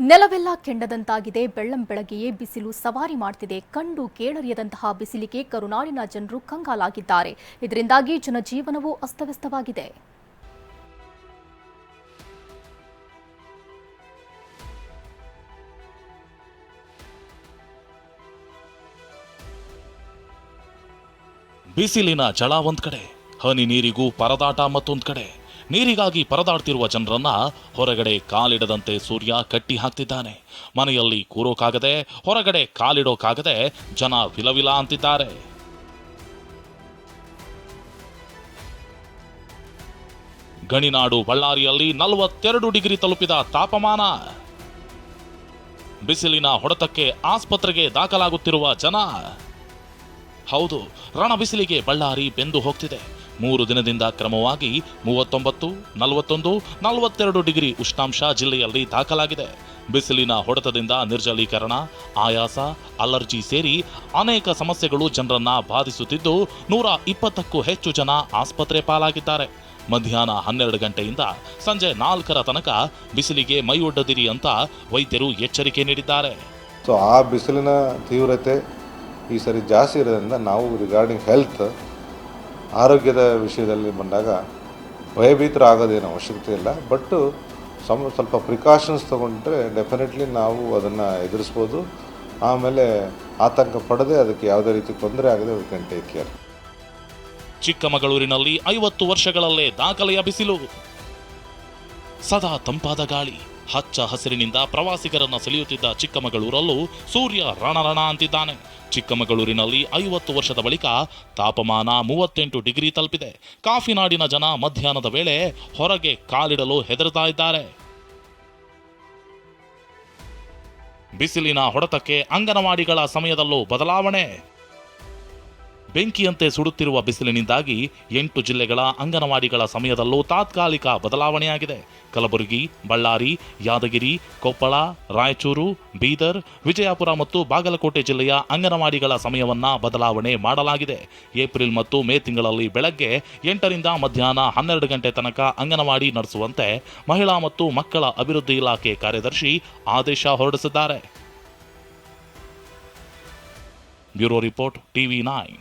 ನೆಲವೆಲ್ಲ ಕೆಂಡದಂತಾಗಿದೆ. ಬೆಳ್ಳಂ ಬೆಳಗ್ಗೆಯೇ ಬಿಸಿಲು ಸವಾರಿ ಮಾಡ್ತಿದೆ. ಕಂಡು ಕೇಳರಿಯದಂತಹ ಬಿಸಿಲಿಗೆ ಕರುನಾಡಿನ ಜನರು ಕಂಗಾಲಾಗಿದ್ದಾರೆ. ಇದರಿಂದಾಗಿ ಜನಜೀವನವೂ ಅಸ್ತವ್ಯಸ್ತವಾಗಿದೆ. ಬಿಸಿಲಿನ ಝಳ ಒಂದ್ ಕಡೆ, ಹನಿ ನೀರಿಗೂ ಪರದಾಟ ಮತ್ತೊಂದ್ ಕಡೆ. ನೀರಿಗಾಗಿ ಪರದಾಡ್ತಿರುವ ಜನರನ್ನ ಹೊರಗಡೆ ಕಾಲಿಡದಂತೆ ಸೂರ್ಯ ಕಟ್ಟಿ ಹಾಕ್ತಿದ್ದಾನೆ ಮನೆಯಲ್ಲಿ ಕೂರೋಕಾಗದೆ, ಹೊರಗಡೆ ಕಾಲಿಡೋಕಾಗದೆ ಜನ ವಿಲವಿಲ ಅಂತಿದ್ದಾರೆ. ಗಣಿನಾಡು ಬಳ್ಳಾರಿಯಲ್ಲಿ ನಲವತ್ತೆರಡು ಡಿಗ್ರಿ ತಲುಪಿದ ತಾಪಮಾನ. ಬಿಸಿಲಿನ ಹೊಡೆತಕ್ಕೆ ಆಸ್ಪತ್ರೆಗೆ ದಾಖಲಾಗುತ್ತಿರುವ ಜನ. ಹೌದು ರಣ ಬಿಸಿಲಿಗೆ ಬಳ್ಳಾರಿ ಬೆಂದು ಹೋಗ್ತಿದೆ. ಮೂರು ದಿನದಿಂದ ಕ್ರಮವಾಗಿ ಮೂವತ್ತೊಂಬತ್ತು, ನಲವತ್ತೊಂದು, ನಲವತ್ತೆರಡು ಡಿಗ್ರಿ ಉಷ್ಣಾಂಶ ಜಿಲ್ಲೆಯಲ್ಲಿ ದಾಖಲಾಗಿದೆ. ಬಿಸಿಲಿನ ಹೊಡೆತದಿಂದ ನಿರ್ಜಲೀಕರಣ, ಆಯಾಸ, ಅಲರ್ಜಿ ಸೇರಿ ಅನೇಕ ಸಮಸ್ಯೆಗಳು ಜನರನ್ನ ಬಾಧಿಸುತ್ತಿದ್ದು, ನೂರ ಇಪ್ಪತ್ತಕ್ಕೂ ಹೆಚ್ಚು ಜನ ಆಸ್ಪತ್ರೆ ಪಾಲಾಗಿದ್ದಾರೆ. ಮಧ್ಯಾಹ್ನ ಹನ್ನೆರಡು ಗಂಟೆಯಿಂದ ಸಂಜೆ ನಾಲ್ಕರ ತನಕ ಬಿಸಿಲಿಗೆ ಮೈಯೊಡ್ಡದಿರಿ ಅಂತ ವೈದ್ಯರು ಎಚ್ಚರಿಕೆ ನೀಡಿದ್ದಾರೆ. ಸೊ ಆ ಬಿಸಿಲಿನ ತೀವ್ರತೆ ಈ ಸರಿ ಜಾಸ್ತಿ ಇರೋದ್ರಿಂದ ನಾವು ರಿಗಾರ್ಡಿಂಗ್ ಹೆಲ್ತ್ ಆರೋಗ್ಯದ ವಿಷಯದಲ್ಲಿ ಬಂದಾಗ ಭಯಭೀತರಾಗೋದೇನು ಅವಶ್ಯಕತೆ ಇಲ್ಲ. ಬಟ್ಟು ಸಮ್, ಸ್ವಲ್ಪ ಪ್ರಿಕಾಷನ್ಸ್ ತೊಗೊಂಡ್ರೆ ಡೆಫಿನೆಟ್ಲಿ ನಾವು ಅದನ್ನು ಎದುರಿಸ್ಬೋದು. ಆಮೇಲೆ ಆತಂಕ ಪಡದೆ ಅದಕ್ಕೆ ಯಾವುದೇ ರೀತಿ ತೊಂದರೆ ಆಗದೆ ವಿ ಟೇಕ್ ಕೇರ್ ಚಿಕ್ಕಮಗಳೂರಿನಲ್ಲಿ ಐವತ್ತು ವರ್ಷಗಳಲ್ಲೇ ದಾಖಲೆಯ ಬಿಸಿಲು. ಸದಾ ತಂಪಾದ ಗಾಳಿ. ಹಚ್ಚ ಹಸಿರಿನಿಂದ ಪ್ರವಾಸಿಗರನ್ನ ಸೆಳೆಯುತ್ತಿದ್ದ ಚಿಕ್ಕಮಗಳೂರಲ್ಲೂ ಸೂರ್ಯ ರಣರಣ ಅಂತಿದ್ದಾನೆ. ಚಿಕ್ಕಮಗಳೂರಿನಲ್ಲಿ ಐವತ್ತು ವರ್ಷದ ಬಳಿಕ ತಾಪಮಾನ ಮೂವತ್ತೆಂಟು ಡಿಗ್ರಿ ತಲುಪಿದೆ. ಕಾಫಿನಾಡಿನ ಜನ ಮಧ್ಯಾಹ್ನದ ವೇಳೆ ಹೊರಗೆ ಕಾಲಿಡಲು ಹೆದರ್ತಾ ಇದ್ದಾರೆ. ಬಿಸಿಲಿನ ಹೊಡೆತಕ್ಕೆ ಅಂಗನವಾಡಿಗಳ ಸಮಯದಲ್ಲೂ ಬದಲಾವಣೆ. ಬೆಂಕಿಯಂತೆ ಸುಡುತ್ತಿರುವ ಬಿಸಿಲಿನಿಂದಾಗಿ ಎಂಟು ಜಿಲ್ಲೆಗಳ ಅಂಗನವಾಡಿಗಳ ಸಮಯದಲ್ಲೂ ತಾತ್ಕಾಲಿಕ ಬದಲಾವಣೆಯಾಗಿದೆ. ಕಲಬುರಗಿ, ಬಳ್ಳಾರಿ, ಯಾದಗಿರಿ, ಕೊಪ್ಪಳ, ರಾಯಚೂರು, ಬೀದರ್, ವಿಜಯಪುರ ಮತ್ತು ಬಾಗಲಕೋಟೆ ಜಿಲ್ಲೆಯ ಅಂಗನವಾಡಿಗಳ ಸಮಯವನ್ನು ಬದಲಾವಣೆ ಮಾಡಲಾಗಿದೆ. ಏಪ್ರಿಲ್ ಮತ್ತು ಮೇ ತಿಂಗಳಲ್ಲಿ ಬೆಳಗ್ಗೆ ಎಂಟರಿಂದ ಮಧ್ಯಾಹ್ನ ಹನ್ನೆರಡು ಗಂಟೆ ತನಕ ಅಂಗನವಾಡಿ ನಡೆಸುವಂತೆ ಮಹಿಳಾ ಮತ್ತು ಮಕ್ಕಳ ಅಭಿವೃದ್ಧಿ ಇಲಾಖೆ ಕಾರ್ಯದರ್ಶಿ ಆದೇಶ ಹೊರಡಿಸಿದ್ದಾರೆ. Bureau report, TV nine.